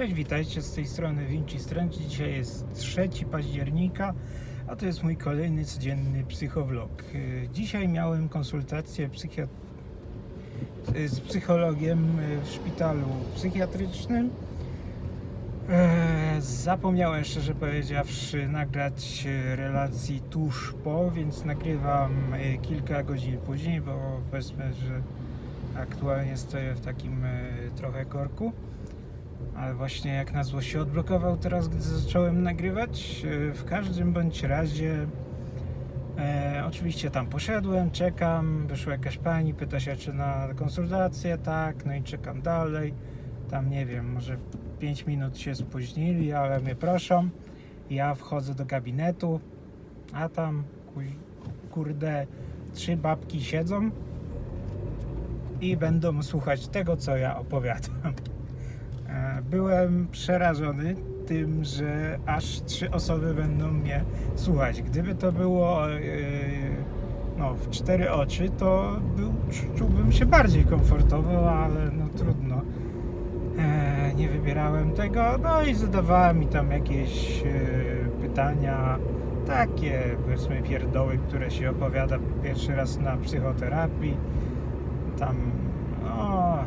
Cześć, witajcie z tej strony Vinci Stręcz. Dzisiaj jest 3 października, a to jest mój kolejny codzienny psychowlog. Yy, Dzisiaj miałem konsultację yy, z psychologiem yy, w szpitalu psychiatrycznym. Eee, Zapomniałem szczerze powiedziawszy nagrać e, relacji tuż po, więc nagrywam e, kilka godzin później, bo powiedzmy, że aktualnie stoję w takim e, trochę korku. Ale właśnie jak na zło się odblokował teraz, gdy zacząłem nagrywać. E, W każdym bądź razie e, oczywiście tam poszedłem, czekam, wyszła jakaś pani, pyta się czy na konsultację, tak, no i czekam dalej. Tam nie wiem, może 5 minut się spóźnili, ale mnie proszą. Ja wchodzę do gabinetu, a tam kurde trzy babki siedzą i będą słuchać tego, co ja opowiadam. E, Byłem przerażony tym, że aż trzy osoby będą mnie słuchać. Gdyby to było e, no, w cztery oczy, to był, czułbym się bardziej komfortowo, ale no trudno. E, nie wybierałem tego, no i zadawała mi tam jakieś pytania, takie powiedzmy pierdoły, które się opowiada pierwszy raz na psychoterapii. Tam, no,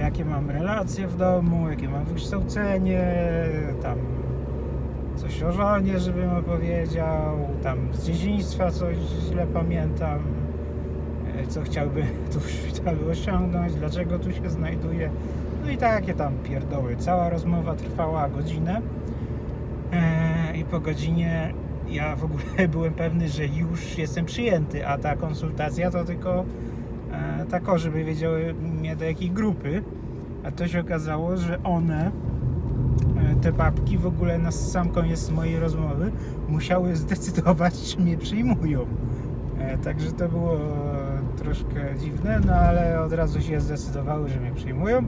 jakie mam relacje w domu, jakie mam wykształcenie, tam coś o żonie, żebym opowiedział, tam z dzieciństwa coś źle pamiętam, e, co chciałbym tu w szpitalu osiągnąć, dlaczego tu się znajduję, no i takie tam pierdoły. Cała rozmowa trwała godzinę e, i po godzinie ja w ogóle byłem pewny, że już jestem przyjęty, a ta konsultacja to tylko e, tako, żeby wiedziały mnie do jakiej grupy, a to się okazało, że one e, te babki w ogóle na sam koniec mojej rozmowy musiały zdecydować, czy mnie przyjmują. E, Także to było troszkę dziwne, no ale od razu się zdecydowały, że mnie przyjmują.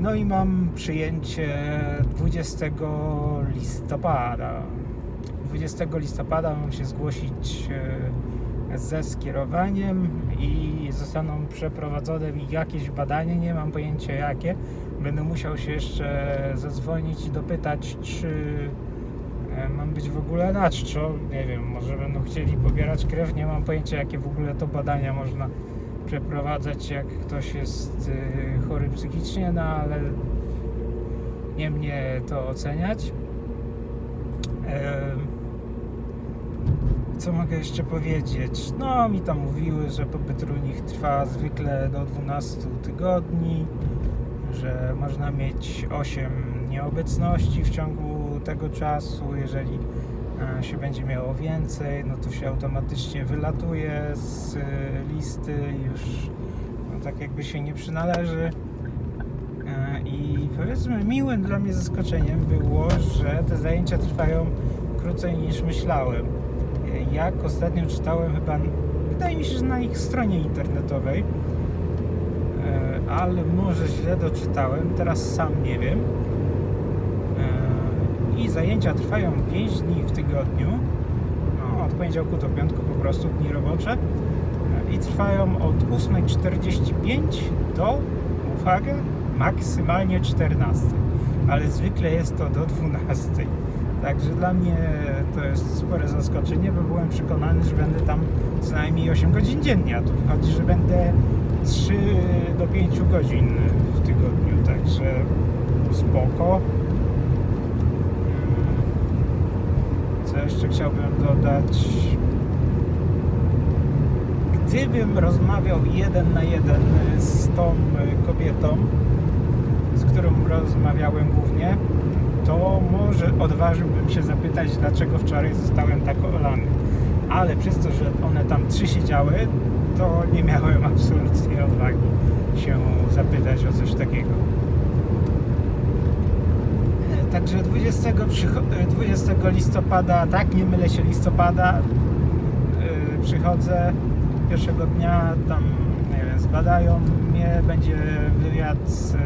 No i mam przyjęcie 20 listopada. 20 listopada mam się zgłosić ze skierowaniem i zostaną przeprowadzone jakieś badanie, nie mam pojęcia jakie. Będę musiał się jeszcze zadzwonić i dopytać, czy e, mam być w ogóle na. Nie wiem, może będą chcieli pobierać krew, nie mam pojęcia jakie w ogóle to badania można przeprowadzać, jak ktoś jest y, chory psychicznie, no ale nie mnie to oceniać. Em, Co mogę jeszcze powiedzieć? No, mi tam mówiły, że pobyt u nich trwa zwykle do 12 tygodni, że można mieć 8 nieobecności w ciągu tego czasu. Jeżeli e, się będzie miało więcej, no to się automatycznie wylatuje z e, listy już no, tak jakby się nie przynależy. E, I powiedzmy, miłym dla mnie zaskoczeniem było, że te zajęcia trwają krócej niż myślałem. Jak ostatnio czytałem, chyba wydaje mi się, że na ich stronie internetowej, e, ale może źle doczytałem, teraz sam nie wiem. E, I zajęcia trwają 5 dni w tygodniu, no, od poniedziałku do piątku po prostu dni robocze E, i trwają od 8.45 do, uwaga, maksymalnie 14, ale zwykle jest to do 12. Także dla mnie to jest spore zaskoczenie, bo byłem przekonany, że będę tam co najmniej 8 godzin dziennie, a tu wychodzi, że będę 3 do 5 godzin w tygodniu, także spoko. Co jeszcze chciałbym dodać? Gdybym rozmawiał jeden na jeden z tą kobietą, z którą rozmawiałem głównie, to może odważyłbym się zapytać, dlaczego wczoraj zostałem tak olany. Ale przez to, że one tam trzy siedziały, to nie miałem absolutnie odwagi się zapytać o coś takiego. Także 20, przycho- 20 listopada, tak, nie mylę się listopada, yy, przychodzę pierwszego dnia, tam nie wiem, zbadają mnie, będzie wywiad z y,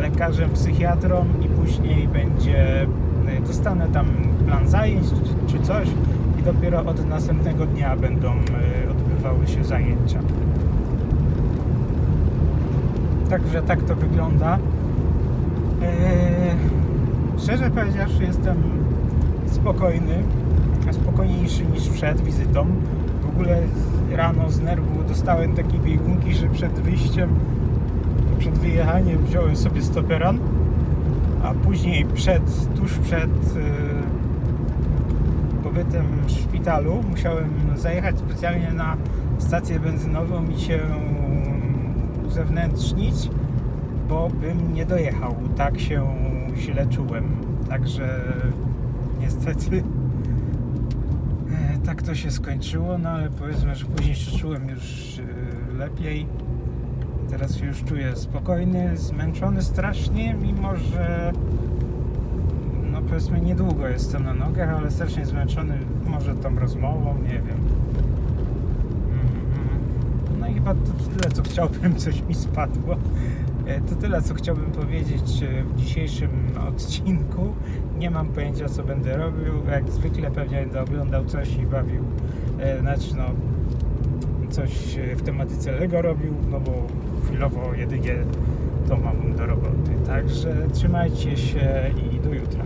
lekarzem, psychiatrą i później będzie, y, dostanę tam plan zajęć czy- coś i dopiero od następnego dnia będą y, odbywały się zajęcia. Tak także tak to wygląda. Eee, szczerze powiedziawszy, jestem spokojny, spokojniejszy niż przed wizytą. W ogóle rano z nerwu dostałem takie biegunki, że przed wyjściem, przed wyjechaniem wziąłem sobie stoperan, a później przed, tuż przed e, pobytem w szpitalu musiałem zajechać specjalnie na stację benzynową i się uzewnętrznić, bo bym nie dojechał. Tak się źle czułem. Także niestety e, tak to się skończyło, no ale powiedzmy, że później się czułem już e, lepiej. Teraz się już czuję spokojny, zmęczony strasznie, mimo że no powiedzmy niedługo jestem na nogach, ale strasznie zmęczony może tą rozmową, nie wiem. Mm, No i chyba to tyle, co chciałbym, coś mi spadło. E, To tyle, co chciałbym powiedzieć e, w dzisiejszym odcinku. Nie mam pojęcia, co będę robił. Jak zwykle pewnie będę oglądał coś i bawił, e, znaczy no, coś e, w tematyce Lego robił, no bo chwilowo jedynie to mam do roboty. Także trzymajcie się i do jutra.